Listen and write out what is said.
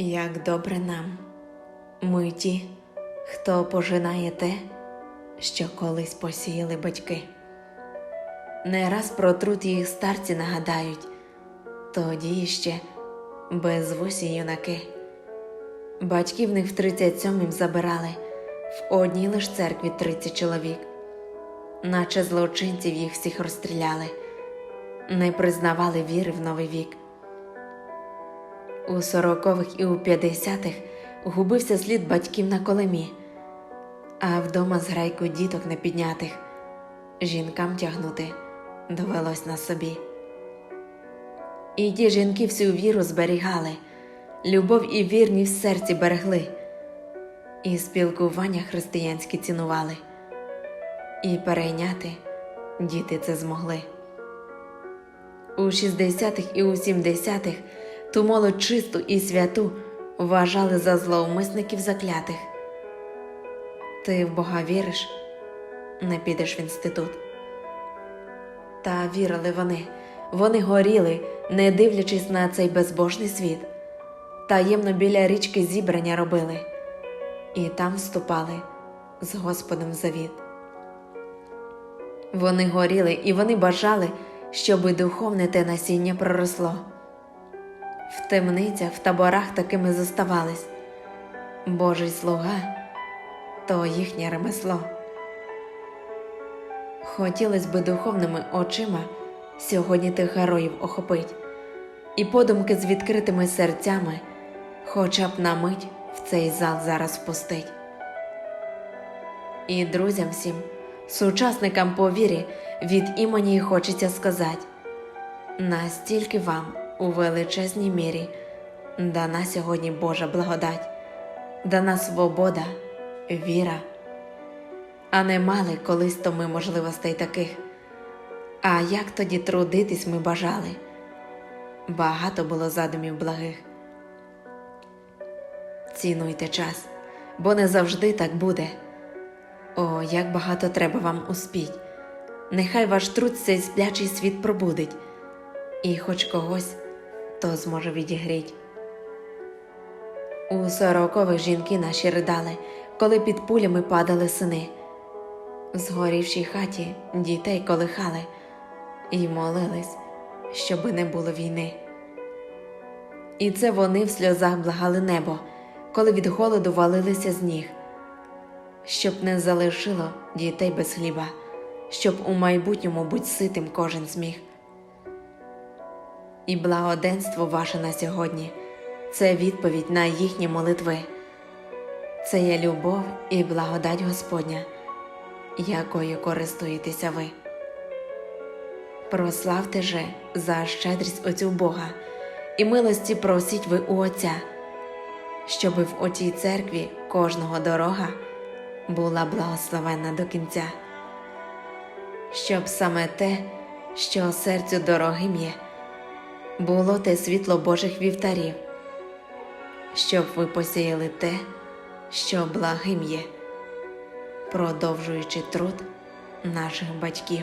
Як добре нам, ми ті, хто пожинає те, що колись посіяли батьки. Не раз про труд їх старці нагадають, тоді ще безвусі юнаки. Батьків них в 37-м забирали, в одній лиш церкві 30 чоловік, наче злочинців їх всіх розстріляли, не признавали віри в новий вік. У сорокових і у п'ятдесятих губився слід батьків на колемі, а вдома з грайку діток не піднятих жінкам тягнути довелось на собі. І ті жінки всю віру зберігали, любов і вірність в серці берегли, і спілкування християнські цінували, і перейняти діти це змогли. У 60-х і у 70-х ту молодь чисту і святу вважали за зловмисників заклятих. Ти в Бога віриш, не підеш в інститут. Та вірили вони, вони горіли, не дивлячись на цей безбожний світ. Таємно біля річки зібрання робили, і там вступали з Господом завіт. Вони горіли і вони бажали, щоби духовне те насіння проросло. В темницях, в таборах такими зоставались. Божий слуга то їхнє ремесло. Хотілось би духовними очима сьогодні тих героїв охопить, і подумки з відкритими серцями, хоча б на мить в цей зал зараз впустить. І друзям всім, сучасникам по вірі, від імені хочеться сказати настільки вам у величезній мірі дана сьогодні Божа благодать, дана свобода, віра а не мали колись то ми можливостей таких. А як тоді трудитись ми бажали? Багато було задумів благих. Цінуйте час, бо не завжди так буде. О, як багато треба вам успіть. Нехай ваш труд цей сплячий світ пробудить, і хоч когось то зможе відігріть. У сорокових жінки наші ридали, коли під пулями падали сини. В згорівшій хаті дітей колихали і молились, щоби не було війни. І це вони в сльозах благали небо, коли від голоду валилися з ніг, щоб не залишило дітей без хліба, щоб у майбутньому будь ситим кожен зміг. І благоденство ваше на сьогодні це відповідь на їхні молитви, це є любов і благодать Господня якою користуєтеся ви. Прославте же за щедрість оцю Бога і милості просіть ви у Отця, щоби в отій церкві кожного дорога була благословенна до кінця, щоб саме те, що серцю дорогим є, було те світло Божих вівтарів, щоб ви посіяли те, що благим є продовжуючи труд наших батьків.